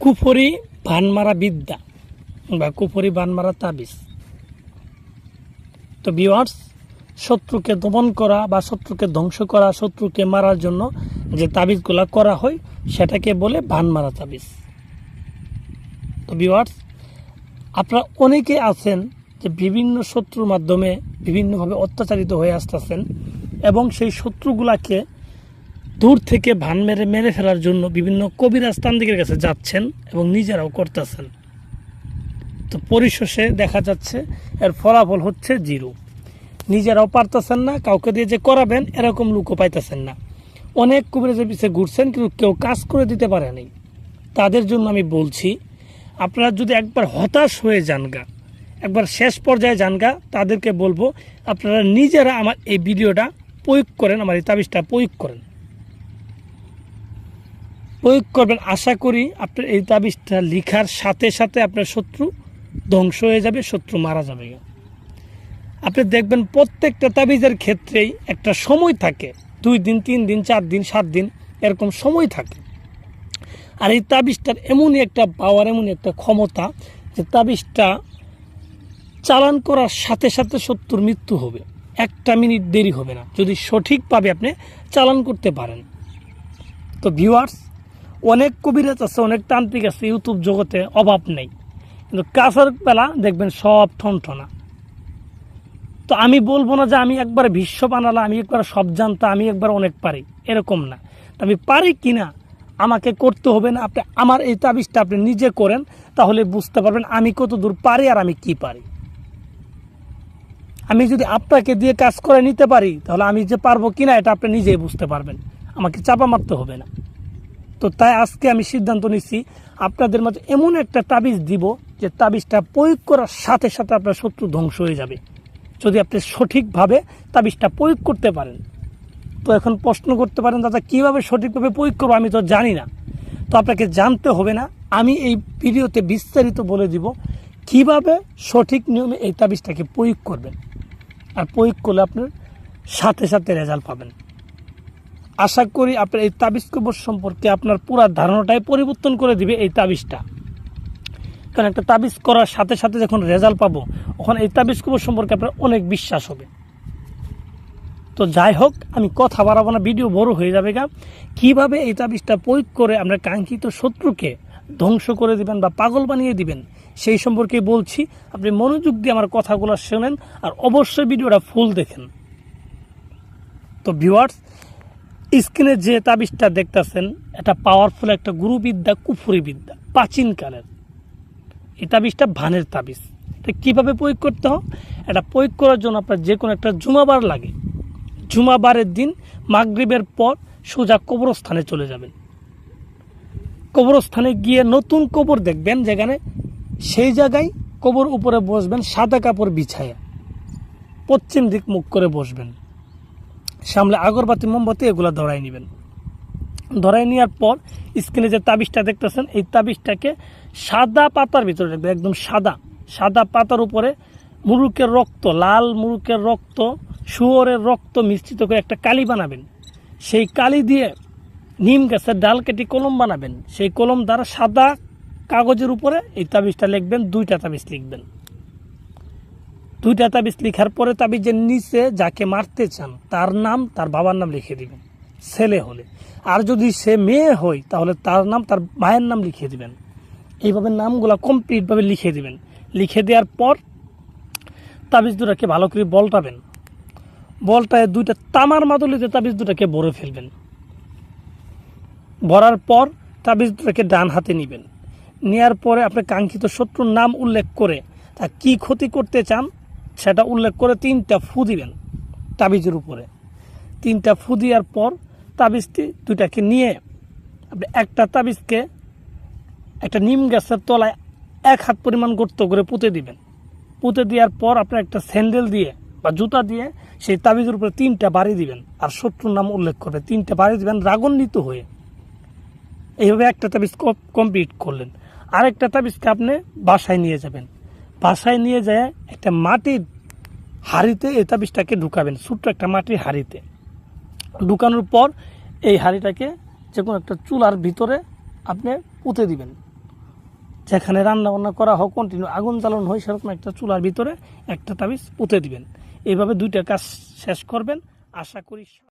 কুফরি ভানমারা বিদ্যা বা কুফরি ভানমারা তাবিজ। তো বিওয়ার্স শত্রুকে দমন করা বা শত্রুকে ধ্বংস করা, শত্রুকে মারার জন্য যে তাবিজগুলা করা হয়, সেটাকে বলে ভানমারা তাবিজ। তো বিওয়ার্স আপনারা অনেকে আছেন যে বিভিন্ন শত্রুর মাধ্যমে বিভিন্নভাবে অত্যাচারিত হয়ে আসতেছেন এবং সেই শত্রুগুলাকে দূর থেকে ভান মেরে মেরে ফেলার জন্য বিভিন্ন কবিরাজ তান্ত্রিকের কাছে যাচ্ছেন এবং নিজেরাও করতেছেন। তো পরিশেষে দেখা যাচ্ছে, এর ফলাফল হচ্ছে জিরো। নিজেরাও পারতেছেন না, কাউকে দিয়ে যে করাবেন, এরকম লুকও পাইতেছেন না। অনেক কবিরাজের পিছিয়ে ঘুরছেন, কিন্তু কেউ কাজ করে দিতে পারেনি তাদের জন্য আমি বলছি, আপনারা যদি একবার হতাশ হয়ে যান গা একবার শেষ পর্যায়ে যান গা তাদেরকে বলব, আপনারা নিজেরা আমার এই ভিডিওটা প্রয়োগ করেন, আমার এই তাবিজটা প্রয়োগ করেন। প্রয়োগ করবেন। আশা করি আপনার এই তাবিজটা লিখার সাথে সাথে আপনার শত্রু ধ্বংস হয়ে যাবে, শত্রু মারা যাবে। আপনি দেখবেন প্রত্যেকটা তাবিজের ক্ষেত্রেই একটা সময় থাকে। দুই দিন, তিন দিন, চার দিন, সাত দিন, এরকম সময় থাকে। আর এই তাবিজটার এমনই একটা পাওয়ার এমনই একটা ক্ষমতা যে তাবিজটা চালান করার সাথে সাথে শত্রুর মৃত্যু হবে। একটা মিনিট দেরি হবে না। যদি সঠিকভাবে আপনি চালান করতে পারেন। তো ভিউয়ার্স অনেক কবিরাজ আছে, অনেক তান্ত্রিক আছে, ইউটিউব জগতে অভাব নেই। কিন্তু কাছের বেলা দেখবেন সব ঠনঠনা। তো আমি বলব না যে আমি একবার ভীষ্ম বানালাম, আমি একবার সব জানতা আমি একবার অনেক পারি। এরকম না। আমি পারি কি না আমাকে করতে হবে না। আপনি আমার এই তাবিজটা আপনি নিজে করেন, তাহলে বুঝতে পারবেন আমি কত দূর পারি আর আমি কি পারি। আমি যদি আপনাকে দিয়ে কাজ করে নিতে পারি, তাহলে আমি যে পারব কিনা, এটা আপনি নিজেই বুঝতে পারবেন। আমাকে চাপা মারতে হবে না। তো তাই আজকে আমি সিদ্ধান্ত নিচ্ছি আপনাদের মাঝে এমন একটা তাবিজ দিব যে তাবিজটা প্রয়োগ করার সাথে সাথে আপনার শত্রু ধ্বংস হয়ে যাবে। যদি আপনি সঠিকভাবে তাবিজটা প্রয়োগ করতে পারেন। তো এখন প্রশ্ন করতে পারেন, দাদা, কীভাবে সঠিকভাবে প্রয়োগ করব আমি তো জানি না। তো আপনাকে জানতে হবে না, আমি এই ভিডিওতে বিস্তারিত বলে দিব কীভাবে সঠিক নিয়মে এই তাবিজটাকে প্রয়োগ করবেন। আর প্রয়োগ করলে আপনার সাথে সাথে রেজাল্ট পাবেন। আশা করি আপনার এই তাবিজ কবর সম্পর্কে আপনার পুরা ধারণাটাই পরিবর্তন করে দিবে এই তাবিজটা। কারণ একটা তাবিজ করার সাথে সাথে যখন রেজাল্ট পাবো তখন এই তাবিজ কবর সম্পর্কে আপনার অনেক বিশ্বাস হবে। তো যাই হোক, আমি কথা বাড়াবো না, ভিডিও বড় হয়ে যাবে গা। কীভাবে এই তাবিজটা প্রয়োগ করে আমরা কাঙ্ক্ষিত শত্রুকে ধ্বংস করে দিবেন বা পাগল বানিয়ে দিবেন, সেই সম্পর্কে বলছি। আপনি মনোযোগ দিয়ে আমার কথাগুলো শোনেন আর অবশ্যই ভিডিওটা ফুল দেখেন। তো ভিউয়ার্স স্ক্রিনে যে তাবিজটা দেখতেছেন, এটা পাওয়ারফুল একটা গুরুবিদ্যা কুফুরি বিদ্যা প্রাচীনকালের। এই তাবিজটা ভানের তাবিজ। এটা কীভাবে প্রয়োগ করতে হয়? এটা প্রয়োগ করার জন্য আপনার যে কোনো একটা জুমাবার লাগে। জুমাবারের দিন মাগরিবের পর সোজা কবরস্থানে চলে যাবেন। কবরস্থানে গিয়ে নতুন কবর দেখবেন, যেখানে সেই জায়গায় কবর উপরে বসবেন, সাদা কাপড় বিছায়া। পশ্চিম দিক মুখ করে বসবেন। সামনে আগরবাতি, মোমবাতি এগুলো ধরাই নেবেন। ধরাই নেওয়ার পর স্ক্রিনে যে তাবিজটা দেখতেছেন, এই তাবিজটাকে সাদা পাতার ভিতরে রাখবেন, একদম সাদা। সাদা পাতার উপরে মুরুকের রক্ত, লাল মুরুকের রক্ত, শুয়োরের রক্ত মিশ্রিত করে একটা কালি বানাবেন। সেই কালি দিয়ে নিম গাছের ডাল কেটে কলম বানাবেন। সেই কলম দ্বারা সাদা কাগজের উপরে এই তাবিজটা লিখবেন, দুইটা তাবিজ লিখবেন। দুইটা তাবিজ লিখার পরে তাবিজের নিচে যাকে মারতে চান, তার নাম, তার বাবার নাম লিখে দিবেন। ছেলে হলে। আর যদি সে মেয়ে হয়, তাহলে তার নাম, তার মায়ের নাম লিখে দিবেন। এইভাবে নামগুলো কমপ্লিটভাবে লিখে দিবেন। লিখে দেওয়ার পর তাবিজ দুটাকে ভালো করে বলটাবেন। বলটায় দুইটা তামার মাদুলিতে তাবিজ দুটাকে ভরে ফেলবেন। ভরার পর তাবিজ দুটাকে ডান হাতে নেবেন। নেয়ার পরে আপনি কাঙ্ক্ষিত শত্রুর নাম উল্লেখ করে তা কি ক্ষতি করতে চান সেটা উল্লেখ করে তিনটা ফু দিবেন তাবিজের উপরে। তিনটা ফু দেওয়ার পর তাবিজটি দুইটাকে নিয়ে আপনি একটা তাবিজকে একটা নিম গাছের তলায় এক হাত পরিমাণ গর্ত করে পুঁতে দিবেন। পুঁতে দেওয়ার পর আপনি একটা স্যান্ডেল দিয়ে বা জুতা দিয়ে সেই তাবিজের উপরে তিনটা বাড়ি দিবেন। আর শত্রুর নাম উল্লেখ করবে তিনটা বাড়ি দিবেন রাগান্বিত হয়ে। এইভাবে একটা তাবিজ কমপ্লিট করলেন। আরেকটা তাবিজকে আপনি বাসায় নিয়ে যাবেন। বাসায় নিয়ে যায় একটা মাটির হাঁড়িতে এই তাবিজটাকে ঢুকাবেন, ছোট্ট একটা মাটির হাঁড়িতে। ঢুকানোর পর এই হাঁড়িটাকে যে কোনো একটা চুলার ভিতরে আপনি পুঁতে দিবেন। যেখানে রান্না বান্না করা হোক কন্টিনিউ আগুন জ্বালানো হয় সেরকম একটা চুলার ভিতরে একটা তাবিজ পুঁতে দিবেন। এইভাবে দুইটা কাজ শেষ করবেন। আশা করি